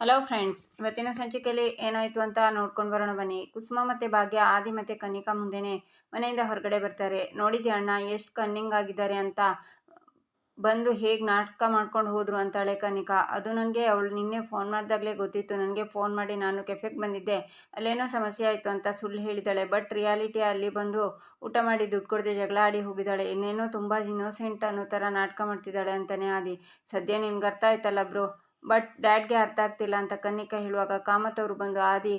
Hello friends ಇವತ್ತಿನ ಸಂಚಿಕೆಯಲ್ಲಿ ಏನಾಯಿತು ಅಂತ ನೋಡ್ಕೊಂಡು ಬರೋಣ ಬನ್ನಿ. ಕುಸುಮ ಮತ್ತು ಭಾಗ್ಯ, ಆದಿ ಮತ್ತು ಕನಿಕಾ ಮುಂದೆನೆ ಮನೆಯಿಂದ ಹೊರಗಡೆ ಬರ್ತಾರೆ. ನೋಡಿದ್ಯಾ ಅಣ್ಣ, ಎಷ್ಟು ಕನ್ನಿಂಗ್ ಆಗಿದ್ದಾರೆ ಅಂತ. ಬಂದು ಹೇಗೆ ನಾಟಕ ಮಾಡ್ಕೊಂಡು ಹೋದ್ರು ಅಂತಾಳೆ ಕನಿಕಾ ಅದು ನನಗೆ, ಅವಳು ನಿನ್ನೆ ಫೋನ್ ಮಾಡಿದಾಗಲೇ ಗೊತ್ತಿತ್ತು. ನನಗೆ ಫೋನ್ ಮಾಡಿ ನಾನು ಕೆಫೆಗೆ ಬಂದಿದ್ದೆ. ಅಲ್ಲೇನೋ ಸಮಸ್ಯೆ ಆಯಿತು ಅಂತ ಸುಳ್ಳು ಹೇಳಿದ್ದಾಳೆ ಬಟ್ ರಿಯಾಲಿಟಿ ಅಲ್ಲಿ ಬಂದು ಊಟ ಮಾಡಿ ದುಡ್ಡು ಕೊಡದೆ ಜಗಳ ಆಡಿ ಹೋಗಿದ್ದಾಳೆ ಇನ್ನೇನೋ ತುಂಬ ಇನ್ನೋಸೆಂಟ್ ಅನ್ನೋ ಥರ ನಾಟಕ ಮಾಡ್ತಿದ್ದಾಳೆ ಅಂತಲೇ ಆದಿ. ಸದ್ಯ ನಿನ್ಗೆ ಅರ್ಥ ಆಯ್ತಲ್ಲ ಬ್ರೋ ಬಟ್ ಡ್ಯಾಡ್ಗೆ ಅರ್ಥ ಆಗ್ತಿಲ್ಲ ಅಂತ ಕನ್ನಿಕಾ ಹೇಳುವಾಗ ಕಾಮತ್ ಅವರು ಬಂದು ಆದಿ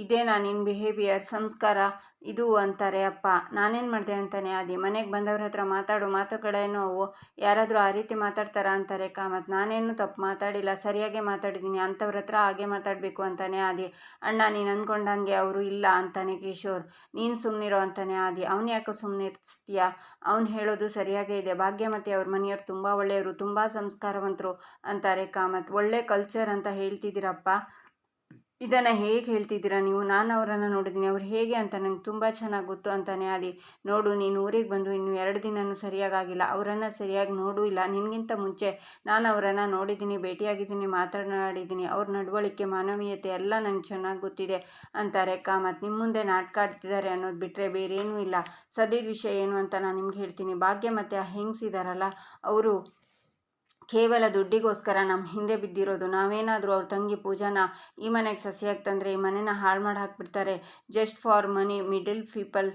ಇದೇನಾ ನಿನ್ನ ಬಿಹೇವಿಯರ್ ಸಂಸ್ಕಾರ, ಇದು ಅಂತಾರೆ, ಅಪ್ಪ. ನಾನೇನು ಮಾಡಿದೆ ಅಂತಾನೆ, ಆದಿ. ಮನೆಗೆ ಬಂದವ್ರ ಹತ್ರ ಮಾತಾಡು, ಮಾತುಗಳೇನೋ ಅವು? ಯಾರಾದರೂ ಆ ರೀತಿ ಮಾತಾಡ್ತಾರ ಅಂತಾರೆ ಕಾಮತ್ ನಾನೇನು ತಪ್ಪು ಮಾತಾಡಿಲ್ಲ, ಸರಿಯಾಗೆ ಮಾತಾಡಿದ್ದೀನಿ ಅಂಥವ್ರ ಹತ್ರ ಹಾಗೆ ಮಾತಾಡಬೇಕು ಅಂತಾನೆ, ಆದಿ. ಅಣ್ಣ, ನೀನು ಅಂದ್ಕೊಂಡಂಗೆ ಅವರು ಇಲ್ಲ ಅಂತಾನೆ, ಕಿಶೋರ್. ನೀನು ಸುಮ್ಮನಿರೋ ಅಂತಾನೆ, ಆದಿ. ಅವ್ನು ಯಾಕೆ ಸುಮ್ಮನಿರ್ಸ್ತೀಯ ಅವ್ನು ಹೇಳೋದು ಸರಿಯಾಗೇ ಇದೆ. ಭಾಗ್ಯಮತಿ ಅವ್ರ ಮನೆಯವ್ರು ತುಂಬ ಒಳ್ಳೆಯವರು, ತುಂಬ ಸಂಸ್ಕಾರವಂತರು ಅಂತಾರೆ ಕಾಮತ್ ಒಳ್ಳೆ ಕಲ್ಚರ್ ಅಂತ ಹೇಳ್ತಿದ್ದೀರಪ್ಪ. ಇದನ್ನು ಹೇಗೆ ಹೇಳ್ತಿದ್ದೀರಾ ನೀವು? ನಾನು ಅವರನ್ನು ನೋಡಿದ್ದೀನಿ. ಅವ್ರು ಹೇಗೆ ಅಂತ ನಂಗೆ ತುಂಬ ಚೆನ್ನಾಗಿ ಗೊತ್ತು ಅಂತಾನೆ ಆದಿ. ನೋಡು, ನೀನು ಊರಿಗೆ ಬಂದು ಇನ್ನು ಎರಡು ದಿನವೂ ಸರಿಯಾಗಿಲ್ಲ ಅವರನ್ನು ಸರಿಯಾಗಿ ನೋಡೂ ಇಲ್ಲ. ನಿನಗಿಂತ ಮುಂಚೆ ನಾನು ಅವರನ್ನು ನೋಡಿದ್ದೀನಿ, ಭೇಟಿಯಾಗಿದ್ದೀನಿ, ಮಾತನಾಡಿದ್ದೀನಿ. ಅವ್ರ ನಡವಳಿಕೆ, ಮಾನವೀಯತೆ ಎಲ್ಲ ನಂಗೆ ಚೆನ್ನಾಗಿ ಗೊತ್ತಿದೆ ಅಂತಾರೆ. ಕಾಮತ್ ನಿಮ್ಮ ಮುಂದೆ ನಾಟಕ ಆಡ್ತಿದ್ದಾರೆ ಅನ್ನೋದು ಬಿಟ್ಟರೆ ಬೇರೇನೂ ಇಲ್ಲ. ಸದ್ಯದ ವಿಷಯ ಏನು ಅಂತ ನಾನು ನಿಮ್ಗೆ ಹೇಳ್ತೀನಿ. ಭಾಗ್ಯ ಮತ್ತು ಆ ಹೆಂಗ್ಸಿದಾರಲ್ಲ ಅವರು ಕೇವಲ ದುಡ್ಡಿಗೋಸ್ಕರ ನಮ್ಮ ಹಿಂದೆ ಬಿದ್ದಿರೋದು. ನಾವೇನಾದರೂ ಅವ್ರ ತಂಗಿ ಪೂಜಾನ ಈ ಮನೆಗೆ ಸಸಿಯಾಗಿ ತಂದರೆ ಈ ಮನೆನ ಹಾಳು ಮಾಡಿ ಹಾಕ್ಬಿಡ್ತಾರೆ. Just for money, middle people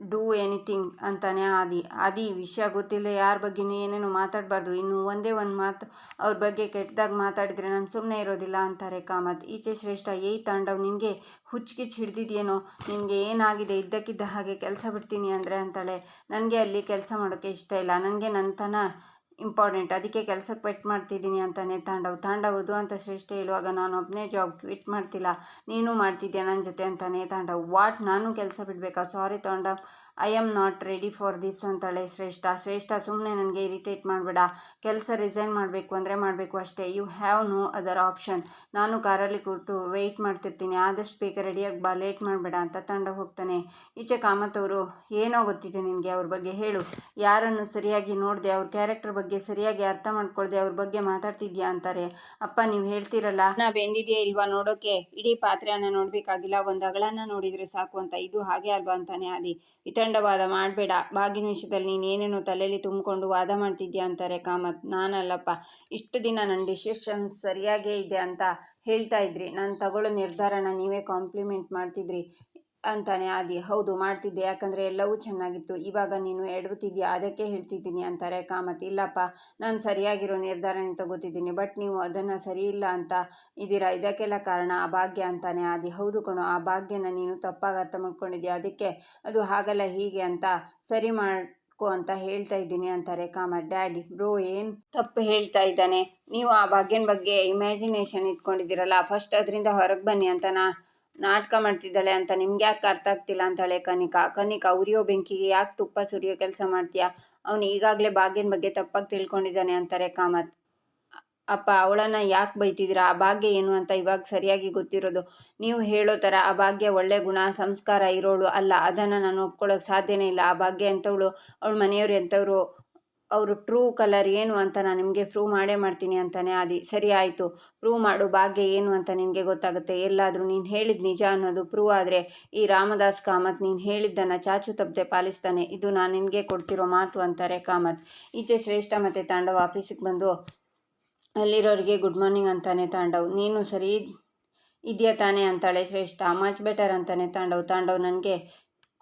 do anything ಅಂತಾನೆ ಆದಿ ಆದಿ ವಿಷಯ ಗೊತ್ತಿಲ್ಲ. ಯಾರ ಬಗ್ಗೆನೂ ಏನೇನು ಮಾತಾಡಬಾರ್ದು. ಇನ್ನು ಒಂದೇ ಒಂದು ಮಾತು ಅವ್ರ ಬಗ್ಗೆ ಕೆಟ್ಟದಾಗ ಮಾತಾಡಿದರೆ ನಾನು ಸುಮ್ಮನೆ ಇರೋದಿಲ್ಲ ಅಂತಾರೆ ಕಾಮತ್. ಈಚೆ ಶ್ರೇಷ್ಠ, ಏಯ್ ತಾಂಡವ್, ನಿನಗೆ ಹುಚ್ಚಿಗಿಚ್ಚು ಹಿಡ್ದಿದ್ಯೇನೋ? ನಿನಗೆ ಏನಾಗಿದೆ? ಇದ್ದಕ್ಕಿದ್ದ ಹಾಗೆ ಕೆಲಸ ಬಿಡ್ತೀನಿ ಅಂದರೆ ಅಂತಾಳೆ. ನನಗೆ ಅಲ್ಲಿ ಕೆಲಸ ಮಾಡೋಕ್ಕೆ ಇಷ್ಟ ಇಲ್ಲ. ನನಗೆ ನನ್ನ ತನ ಇಂಪಾರ್ಟೆಂಟ್ ಅದಕ್ಕೆ ಕೆಲಸಕ್ಕೆ ಕ್ವಿಟ್ ಮಾಡ್ತಿದ್ದೀನಿ ಅಂತಾನೆ ತಾಂಡವ್. ತಾಂಡವದು ಅಂತ ಶ್ರೇಷ್ಠ ಹೇಳುವಾಗ, ನಾನು ಒಬ್ಬನೇ ಜಾಬ್ ಕ್ವಿಟ್ ಮಾಡ್ತಿಲ್ಲ. ನೀನು ಮಾಡ್ತಿದ್ಯಾ ನನ್ನ ಜೊತೆ? ಅಂತಾನೆ ತಾಂಡವ್. ವಾಟ್? ನಾನು ಕೆಲಸ ಬಿಡಬೇಕಾ? Sorry Tandav. I am not ready for this ಅಂತಾಳೆ ಶ್ರೇಷ್ಠ. ಶ್ರೇಷ್ಠ ಸುಮ್ಮನೆ ನನಗೆ ಇರಿಟೇಟ್ ಮಾಡಬೇಡ. ಕೆಲಸ ರಿಸೈನ್ ಮಾಡಬೇಕು ಅಂದರೆ ಮಾಡಬೇಕು ಅಷ್ಟೇ. You have no other option ನಾನು ಕಾರಲ್ಲಿ ಕೂತು ವೆಯ್ಟ್ ಮಾಡ್ತಿರ್ತೀನಿ. ಆದಷ್ಟು ಬೇಗ ರೆಡಿಯಾಗಿ ಬಾ ಲೇಟ್ ಮಾಡಬೇಡ ಅಂತ ತಂಡ ಹೋಗ್ತಾನೆ. ಈಚೆ ಕಾಮತ್ ಅವರು, ಏನೋ ಗೊತ್ತಿದೆ ನಿನಗೆ ಅವ್ರ ಬಗ್ಗೆ, ಹೇಳು. ಯಾರನ್ನು ಸರಿಯಾಗಿ ನೋಡಿದೆ, ಅವ್ರ ಕ್ಯಾರೆಕ್ಟರ್ ಬಗ್ಗೆ ಸರಿಯಾಗಿ ಅರ್ಥ ಮಾಡ್ಕೊಳ್ದೆ, ಅವ್ರ ಬಗ್ಗೆ ಮಾತಾಡ್ತಿದ್ಯಾ? ಅಂತಾರೆ. ಅಪ್ಪ, ನೀವು ಹೇಳ್ತಿರಲ್ಲ? ನಾ ಬೆಂದಿದೆಯಾ ಇಲ್ವಾ ನೋಡೋಕೆ? ಇಡೀ ಪಾತ್ರೆಯನ್ನು ನೋಡಬೇಕಾಗಿಲ್ಲ. ಒಂದು ಅಗಳನ್ನ ನೋಡಿದರೆ ಸಾಕು ಅಂತ. ಇದು ಹಾಗೆ ಅಲ್ವಾ? ಅಂತಾನೆ ಆದಿ. ವಿತಂಡವಾದ ಮಾಡಬೇಡ. ಬಾಗಿನ ನಿಮಿಷದಲ್ಲಿ ನೀನು ಏನೇನೋ ತಲೆಯಲ್ಲಿ ತುಂಬಿಕೊಂಡು ವಾದ ಮಾಡ್ತಿದ್ಯಾ ಅಂತಾರೆ ಕಾಮತ್. ನಾನಲ್ಲಪ್ಪ, ಇಷ್ಟು ದಿನ ನನ್ನ ಡಿಸಿಷನ್ ಸರಿಯಾಗೇ ಇದೆ ಅಂತ ಹೇಳ್ತಾ ಇದ್ರಿ. ನಾನು ತಗೊಳ್ಳೋ ನಿರ್ಧಾರನ ನೀವೇ ಕಾಂಪ್ಲಿಮೆಂಟ್ ಮಾಡ್ತಿದ್ರಿ. ಅಂತಾನೆ ಆದಿ, ಹೌದು, ಮಾಡ್ತಿದ್ದೆ. ಯಾಕಂದರೆ ಎಲ್ಲವೂ ಚೆನ್ನಾಗಿತ್ತು. ಇವಾಗ ನೀನು ಎಡವುತ್ತಿದ್ಯಾ ಅದಕ್ಕೆ ಹೇಳ್ತಿದ್ದೀನಿ ಅಂತಾರೆ ಕಾಮತ್. ಇಲ್ಲಪ್ಪ, ನಾನು ಸರಿಯಾಗಿರೋ ನಿರ್ಧಾರನೇ ತಗೋತಿದ್ದೀನಿ. ಬಟ್ ನೀವು ಅದನ್ನು ಸರಿ ಇಲ್ಲ ಅಂತ ಇದ್ದೀರಾ? ಇದಕ್ಕೆಲ್ಲ ಕಾರಣ ಆ ಭಾಗ್ಯ ಅಂತಾನೆ ಆದಿ. ಹೌದು ಕಣೋ, ಆ ಭಾಗ್ಯನ ನೀನು ತಪ್ಪಾಗಿ ಅರ್ಥ ಮಾಡ್ಕೊಂಡಿದ್ಯಾ? ಅದಕ್ಕೆ ಅದು ಹಾಗಲ್ಲ ಹೀಗೆ ಅಂತ ಸರಿ ಮಾಡ್ಕೋ ಅಂತ ಹೇಳ್ತಾ ಇದ್ದೀನಿ ಅಂತಾರೆ ಕಾಮತ್. ಡ್ಯಾಡಿ, ಬ್ರೋ, ಏನು ತಪ್ಪು ಹೇಳ್ತಾ ಇದ್ದಾನೆ? ನೀವು ಆ ಭಾಗ್ಯನ ಬಗ್ಗೆ ಇಮ್ಯಾಜಿನೇಷನ್ ಇಟ್ಕೊಂಡಿದ್ದೀರಲ್ಲ? ಫಸ್ಟ್ ಅದರಿಂದ ಹೊರಗೆ ಬನ್ನಿ ಅಂತ ನಾ ನಾಟಕ ಮಾಡ್ತಿದ್ದಾಳೆ ಅಂತ ನಿಮ್ಗೆ ಯಾಕೆ ಅರ್ಥ ಆಗ್ತಿಲ್ಲ ಅಂತಾಳೆ ಕನಿಕಾ. ಕನಿಕಾ, ಉರಿಯೋ ಬೆಂಕಿಗೆ ಯಾಕೆ ತುಪ್ಪ ಸುರಿಯೋ ಕೆಲಸ ಮಾಡ್ತೀಯಾ? ಅವನು ಈಗಾಗಲೇ ಭಾಗ್ಯನ ಬಗ್ಗೆ ತಪ್ಪಾಗಿ ತಿಳ್ಕೊಂಡಿದ್ದಾನೆ ಅಂತಾರೆ ಕಾಮತ್. ಅಪ್ಪ, ಅವಳನ್ನು ಯಾಕೆ ಬೈತಿದ್ದೀರಾ? ಆ ಭಾಗ್ಯ ಏನು ಅಂತ ಇವಾಗ ಸರಿಯಾಗಿ ಗೊತ್ತಿರೋದು. ನೀವು ಹೇಳೋ ಥರ ಆ ಭಾಗ್ಯ ಒಳ್ಳೆ ಗುಣ, ಸಂಸ್ಕಾರ ಇರೋಳು ಅಲ್ಲ. ಅದನ್ನು ನಾನು ಒಪ್ಕೊಳ್ಳೋಕೆ ಸಾಧ್ಯನೇ ಇಲ್ಲ. ಆ ಭಾಗ್ಯ ಎಂಥವಳು? ಅವಳ ಮನೆಯವರು ಎಂಥವ್ರು? ಅವರು ಟ್ರೂ ಕಲರ್ ಏನು ಅಂತ ನಾನು ನಿಮಗೆ ಪ್ರೂವ್ ಮಾಡೇ ಮಾಡ್ತೀನಿ ಅಂತಾನೆ ಆದಿ, ಸರಿ ಆಯಿತು ಪ್ರೂವ್ ಮಾಡು, ಭಾಗ್ಯ ಏನು ಅಂತ ನಿನಗೆ ಗೊತ್ತಾಗುತ್ತೆ. ಎಲ್ಲಾದರೂ ನೀನು ಹೇಳಿದ ನಿಜ ಅನ್ನೋದು ಪ್ರೂವ್ ಆದರೆ ಈ ರಾಮದಾಸ್ ಕಾಮತ್ ನೀನು ಹೇಳಿದ್ದನ್ನು ಚಾಚು ತಪ್ಪದೆ ಪಾಲಿಸ್ತಾನೆ. ಇದು ನಾನು ನಿನಗೆ ಕೊಡ್ತಿರೋ ಮಾತು ಅಂತಾರೆ ಕಾಮತ್. ಈಚೆ ಶ್ರೇಷ್ಠ ಮತ್ತು ತಾಂಡವ್ ಆಫೀಸಿಗೆ ಬಂದು, ಅಲ್ಲಿರೋರಿಗೆ ಗುಡ್ ಮಾರ್ನಿಂಗ್ ಅಂತಾನೆ ತಾಂಡವ್. ನೀನು ಸರಿ ಇದೆಯಾ ತಾನೇ ಅಂತಾಳೆ ಶ್ರೇಷ್ಠ. ಮಚ್ ಬೆಟರ್ ಅಂತಾನೆ ತಾಂಡವ್. ತಾಂಡವ್ ನನಗೆ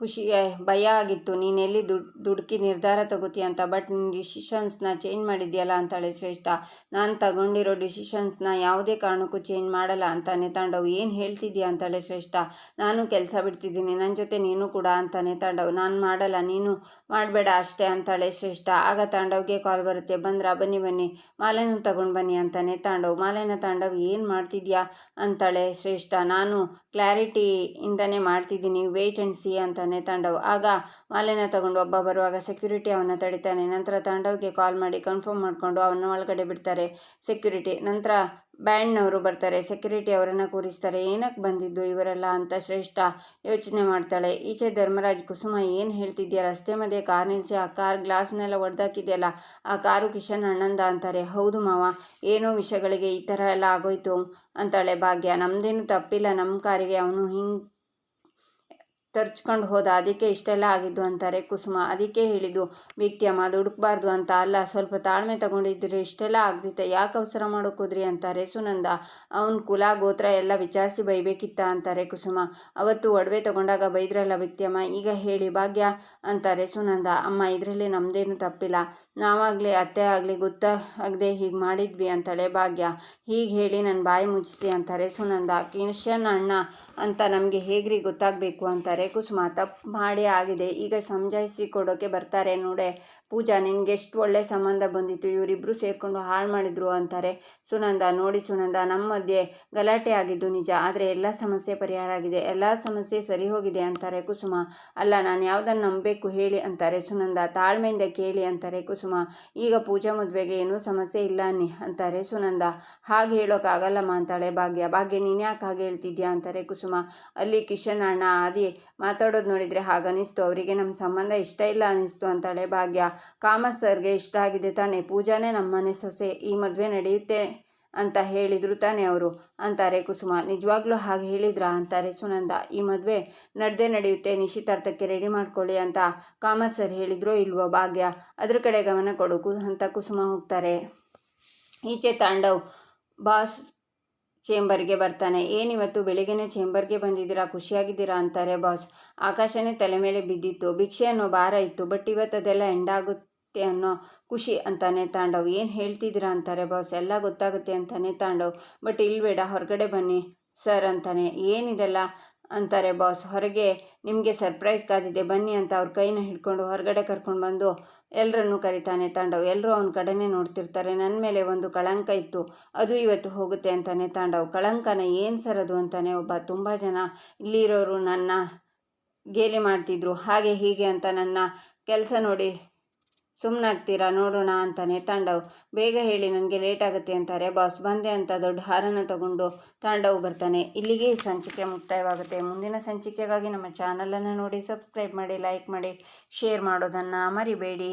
ಖುಷಿ ಭಯ ಆಗಿತ್ತು. ನೀನೆಲ್ಲಿ ದುಡ್, ದುಡುಕಿ ನಿರ್ಧಾರ ತಗೋತೀಯ ಅಂತ ಬಟ್ ನಿನ್ನ ಡಿಸಿಷನ್ಸ್ನ ಚೇಂಜ್ ಮಾಡಿದ್ಯಲ್ಲ ಅಂತಾಳೆ ಶ್ರೇಷ್ಠ. ನಾನು ತಗೊಂಡಿರೋ ಡಿಸಿಷನ್ಸ್ನ ಯಾವುದೇ ಕಾರಣಕ್ಕೂ ಚೇಂಜ್ ಮಾಡಲ್ಲ ಅಂತಾನೆ ತಾಂಡವ್ ಏನು ಹೇಳ್ತಿದ್ಯಾ ಅಂತಾಳೆ ಶ್ರೇಷ್ಠ. ನಾನು ಕೆಲಸ ಬಿಡ್ತಿದ್ದೀನಿ ನನ್ನ ಜೊತೆ ನೀನು ಕೂಡ ಅಂತಾನೆ ತಾಂಡವ್ ನಾನು ಮಾಡಲ್ಲ, ನೀನು ಮಾಡಬೇಡ ಅಷ್ಟೇ ಅಂತಾಳೆ ಶ್ರೇಷ್ಠ. ಆಗ ತಾಂಡವ್ಗೆ ಕಾಲ್ ಬರುತ್ತೆ, ಬಂದ್ರಾ, ಬನ್ನಿ ಬನ್ನಿ, ಮಾಲೆನೂ ತಗೊಂಡು ಬನ್ನಿ ಅಂತಾನೆ ತಾಂಡವ್ ಮಾಲೆನ ತಾಂಡವ್ ಏನು ಮಾಡ್ತಿದ್ಯಾ ಅಂತಾಳೆ ಶ್ರೇಷ್ಠ. ನಾನು ಕ್ಲಾರಿಟಿಯಿಂದನೇ ಮಾಡ್ತಿದ್ದೀನಿ ವೇಟ್ ಅಂಡ್ ಸಿ ಅಂತಾನೆ ತಾಂಡವ್. ಆಗ ಮಾಲೆನ ತಗೊಂಡು ಒಬ್ಬ ಬರುವಾಗ ಸೆಕ್ಯೂರಿಟಿ ಅವನ್ನ ತಡಿತಾನೆ. ನಂತರ ತಾಂಡವ್ಗೆ ಕಾಲ್ ಮಾಡಿ ಕನ್ಫರ್ಮ್ ಮಾಡಿಕೊಂಡು ಅವನ್ನ ಒಳಗಡೆ ಬಿಡ್ತಾರೆ ಸೆಕ್ಯೂರಿಟಿ ನಂತರ ಬ್ಯಾಂಡ್ನವರು ಬರ್ತಾರೆ. ಸೆಕ್ಯೂರಿಟಿ ಅವರನ್ನು ಕೂರಿಸ್ತಾರೆ. ಏನಕ್ಕೆ ಬಂದಿದ್ದು ಇವರೆಲ್ಲ ಅಂತ ಶ್ರೇಷ್ಠ ಯೋಚನೆ ಮಾಡ್ತಾಳೆ. ಈಚೆ ಧರ್ಮರಾಜ್ ಕುಸುಮ ಏನು ಹೇಳ್ತಿದ್ಯಾ? ರಸ್ತೆ ಮಧ್ಯೆ ಕಾರ್ ನಿಲ್ಲಿಸಿ ಆ ಕಾರ್ ಗ್ಲಾಸ್ನೆಲ್ಲ ಒಡೆದಾಕಿದೆಯಲ್ಲ, ಆ ಕಾರು ಕಿಶನ್ ಅಣ್ಣಂದ ಅಂತಾರೆ. ಹೌದು ಮಾವ, ಏನೋ ವಿಷಯಗಳಿಗೆ ಈ ಥರ ಎಲ್ಲ ಆಗೋಯ್ತು ಅಂತಾಳೆ ಭಾಗ್ಯ. ನಮ್ದೇನು ತಪ್ಪಿಲ್ಲ. ನಮ್ಮ ಕಾರಿಗೆ ಅವನು ಹಿಂಗೆ ತರ್ಚ್ಕೊಂಡು ಹೋದ. ಅದಕ್ಕೆ ಇಷ್ಟೆಲ್ಲ ಆಗಿದ್ದು ಅಂತಾರೆ ಕುಸುಮ. ಅದಕ್ಕೆ ಹೇಳಿದ್ದು ವ್ಯಕ್ತಿಯಮ್ಮ ಅದು ಹುಡುಕ್ಬಾರ್ದು ಅಂತ. ಅಲ್ಲ, ಸ್ವಲ್ಪ ತಾಳ್ಮೆ ತಗೊಂಡಿದ್ರೆ ಇಷ್ಟೆಲ್ಲ ಆಗ್ದಿತ್ತೆ. ಯಾಕೆ ಅವಸರ ಮಾಡೋಕೋದ್ರಿ ಅಂತಾರೆ ಸುನಂದ. ಅವನ ಕುಲ, ಗೋತ್ರ ಎಲ್ಲ ವಿಚಾರಿಸಿ ಬೈಬೇಕಿತ್ತ? ಅಂತಾರೆ ಕುಸುಮ. ಅವತ್ತು ಒಡವೆ ತಗೊಂಡಾಗ ಬೈದ್ರಲ್ಲ ವ್ಯಕ್ತಿಯಮ್ಮ ಈಗ ಹೇಳಿ ಭಾಗ್ಯ? ಅಂತಾರೆ ಸುನಂದ. ಅಮ್ಮ, ಇದರಲ್ಲಿ ನಮ್ಮದೇನು ತಪ್ಪಿಲ್ಲ. ನಾವಾಗಲಿ ಅತ್ತೆ ಆಗಲಿ ಗೊತ್ತಾಗದೆ ಹೀಗೆ ಮಾಡಿದ್ವಿ ಅಂತಾಳೆ ಭಾಗ್ಯ. ಹೀಗೆ ಹೇಳಿ ನನ್ನ ಬಾಯಿ ಮುಚ್ಚಿಸಿ, ಅಂತಾರೆ ಸುನಂದ. ಕಿಶನ್ ಅಣ್ಣ ಅಂತ ನಮಗೆ ಹೇಗ್ರಿ ಗೊತ್ತಾಗಬೇಕು? ಅಂತಾರೆ ಕುಸುಮ ತಪ್ಪು ಮಾಡಿ ಆಗಿದೆ. ಈಗ ಸಮಜಾಯಿಸಿ ಕೊಡೋಕೆ ಬರ್ತಾರೆ ನೋಡೆ. ಪೂಜಾ, ನಿನಗೆ ಎಷ್ಟು ಒಳ್ಳೆ ಸಂಬಂಧ ಬಂದಿತ್ತು. ಇವರಿಬ್ಬರು ಸೇರಿಕೊಂಡು ಹಾಳು ಮಾಡಿದ್ರು ಅಂತಾರೆ. ಸುನಂದ, ನೋಡಿ ಸುನಂದ ನಮ್ಮ ಮಧ್ಯೆ ಗಲಾಟೆ ಆಗಿದ್ದು ನಿಜ, ಆದರೆ ಎಲ್ಲ ಸಮಸ್ಯೆ ಪರಿಹಾರ ಆಗಿದೆ. ಎಲ್ಲ ಸಮಸ್ಯೆ ಸರಿ ಹೋಗಿದೆ ಅಂತಾರೆ ಕುಸುಮ. ಅಲ್ಲ, ನಾನು ಯಾವುದನ್ನು ನಂಬಬೇಕು ಹೇಳಿ ಅಂತಾರೆ ಸುನಂದ. ತಾಳ್ಮೆಯಿಂದ ಕೇಳಿ ಅಂತಾರೆ ಕುಸುಮ. ಈಗ ಪೂಜಾ ಮದುವೆಗೆ ಏನೂ ಸಮಸ್ಯೆ ಇಲ್ಲ ಅನ್ನಿ ಅಂತಾರೆ ಸುನಂದ. ಹಾಗೆ ಹೇಳೋಕ್ಕಾಗಲ್ಲಮ್ಮ ಅಂತಾಳೆ ಭಾಗ್ಯ. ಭಾಗ್ಯ, ನೀನು ಯಾಕೆ ಹಾಗೆ ಹೇಳ್ತಿದ್ಯಾ ಅಂತಾರೆ ಕುಸುಮ. ಅಲ್ಲಿ ಕಿಶನ್ ಅಣ್ಣ, ಆದಿ ಮಾತಾಡೋದು ನೋಡಿದರೆ ಹಾಗನ್ನಿಸ್ತು ಅವರಿಗೆ ನಮ್ಮ ಸಂಬಂಧ ಇಷ್ಟ ಇಲ್ಲ ಅನ್ನಿಸ್ತು ಅಂತಾಳೆ ಭಾಗ್ಯ. ಕಾಮತ್ ಸರ್ಗೆ ಇಷ್ಟ ಆಗಿದೆ ತಾನೇ. ಪೂಜಾನೇ ನಮ್ಮನೆ ಸೊಸೆ. ಈ ಮದುವೆ ನಡೆಯುತ್ತೆ ಅಂತ ಹೇಳಿದ್ರು ತಾನೇ ಅವರು. ಅಂತಾರೆ ಕುಸುಮ. ನಿಜವಾಗ್ಲೂ ಹಾಗೆ ಹೇಳಿದ್ರಾ? ಅಂತಾರೆ ಸುನಂದ. ಈ ಮದುವೆ ನಡೆದೇ ನಡೆಯುತ್ತೆ. ನಿಶ್ಚಿತಾರ್ಥಕ್ಕೆ ರೆಡಿ ಮಾಡ್ಕೊಳ್ಳಿ ಅಂತ ಕಾಮತ್ ಸರ್ ಹೇಳಿದ್ರೋ ಇಲ್ವೋ ಭಾಗ್ಯ. ಅದ್ರ ಕಡೆ ಗಮನ ಕೊಡು. ಅಂತ ಕುಸುಮ ಹೋಗ್ತಾರೆ. ಈಚೆ ತಾಂಡವ್. ಬಾಸ್ ಚೇಂಬರ್ಗೆ ಬರ್ತಾನೆ. ಏನಿವತ್ತು? ಬೆಳಿಗ್ಗೆನೆ ಚೇಂಬರ್ಗೆ ಬಂದಿದ್ದೀರಾ? ಖುಷಿಯಾಗಿದ್ದೀರಾ ಅಂತಾರೆ ಬಾಸ್. ಆಕಾಶನೇ ತಲೆ ಮೇಲೆ ಬಿದ್ದಿತ್ತು. ಭಿಕ್ಷೆ ಅನ್ನೋ ಭಾರ ಇತ್ತು. ಬಟ್ ಇವತ್ತು ಅದೆಲ್ಲ ಎಂಡಾಗುತ್ತೆ ಅನ್ನೋ ಖುಷಿ ಅಂತಾನೆ ತಾಂಡವ್. ಏನು ಹೇಳ್ತಿದ್ದೀರಾ ಅಂತಾರೆ ಬಾಸ್. ಎಲ್ಲ ಗೊತ್ತಾಗುತ್ತೆ ಅಂತಾನೆ ತಾಂಡವ್. ಬಟ್ ಇಲ್ಬೇಡ, ಹೊರಗಡೆ ಬನ್ನಿ ಸರ್ ಅಂತಾನೆ. ಏನಿದೆಲ್ಲ? ಅಂತಾರೆ, ಬಾಸ್, ಹೊರಗೆ ನಿಮಗೆ ಸರ್ಪ್ರೈಸ್ ಕಾದಿದೆ ಬನ್ನಿ ಅಂತ ಅವ್ರ ಕೈನ ಹಿಡ್ಕೊಂಡು ಹೊರಗಡೆ ಕರ್ಕೊಂಡು ಬಂದು ಎಲ್ಲರನ್ನೂ ಕರಿತಾನೆ ತಾಂಡವ್. ಎಲ್ಲರೂ ಅವನ ಕಡೆನೇ ನೋಡ್ತಿರ್ತಾರೆ. ನನ್ನ ಮೇಲೆ ಒಂದು ಕಳಂಕ ಇತ್ತು. ಅದು ಇವತ್ತು ಹೋಗುತ್ತೆ ಅಂತಾನೆ ತಾಂಡವ್. ಕಳಂಕನ ಏನು ಸರ್ ಅದು ಅಂತಾನೆ ಒಬ್ಬ ತುಂಬ ಜನ ಇಲ್ಲಿರೋರು ನನ್ನ ಗೇಲಿ ಮಾಡ್ತಿದ್ರು. ಹಾಗೆ ಹೀಗೆ ಅಂತ ನನ್ನ ಕೆಲಸ ನೋಡಿ ಸುಮ್ಮನಾಗ್ತೀರಾ ನೋಡೋಣ ಅಂತಾನೆ ತಾಂಡವ್. ಬೇಗ ಹೇಳಿ, ನನಗೆ ಲೇಟ್ ಆಗುತ್ತೆ ಅಂತಾರೆ. ಬಾಸ್, ಬಂದೆ ಅಂತ ದೊಡ್ಡ ಹಾರನ ತಗೊಂಡು ತಾಂಡವ್ ಬರ್ತಾನೆ. ಇಲ್ಲಿಗೆ ಸಂಚಿಕೆ ಮುಕ್ತಾಯವಾಗುತ್ತೆ. ಮುಂದಿನ ಸಂಚಿಕೆಗಾಗಿ ನಮ್ಮ ಚಾನಲನ್ನು ನೋಡಿ, ಸಬ್ಸ್ಕ್ರೈಬ್ ಮಾಡಿ, ಲೈಕ್ ಮಾಡಿ, ಶೇರ್ ಮಾಡೋದನ್ನು ಮರಿಬೇಡಿ.